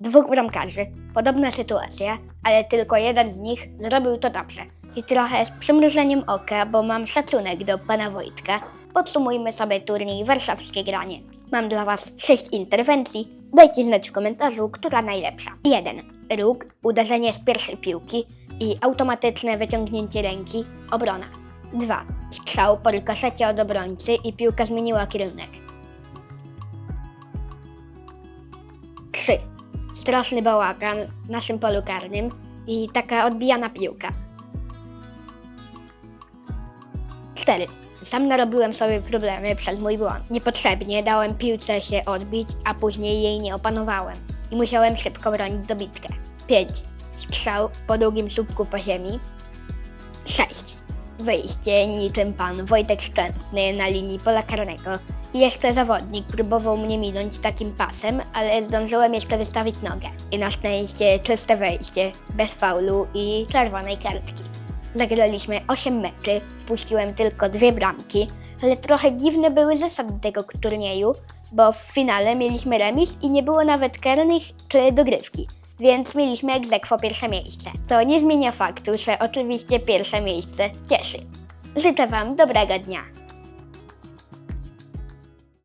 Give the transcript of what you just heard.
Dwóch bramkarzy, podobna sytuacja, ale tylko jeden z nich zrobił to dobrze. I trochę z przymrużeniem oka, bo mam szacunek do pana Wojtka, podsumujmy sobie turniej Warszawskie Granie. Mam dla was sześć interwencji, dajcie znać w komentarzu, która najlepsza. 1. Róg, uderzenie z pierwszej piłki i automatyczne wyciągnięcie ręki, obrona. 2. Strzał po rykoszecie od obrońcy i piłka zmieniła kierunek. 3. Straszny bałagan w naszym polu karnym i taka odbijana piłka. 4. Sam narobiłem sobie problemy przez mój błąd. Niepotrzebnie dałem piłce się odbić, a później jej nie opanowałem i musiałem szybko bronić dobitkę. 5. Strzał po długim słupku po ziemi. 6. Wyjście niczym pan Wojtek Szczęsny na linii pola karnego. Jeszcze zawodnik próbował mnie minąć takim pasem, ale zdążyłem jeszcze wystawić nogę. I na szczęście czyste wejście, bez faulu i czerwonej kartki. Zagraliśmy 8 meczy, wpuściłem tylko dwie bramki, ale trochę dziwne były zasady tego turnieju, bo w finale mieliśmy remis i nie było nawet karnych czy dogrywki, więc mieliśmy egzekwo pierwsze miejsce, co nie zmienia faktu, że oczywiście pierwsze miejsce cieszy. Życzę Wam dobrego dnia.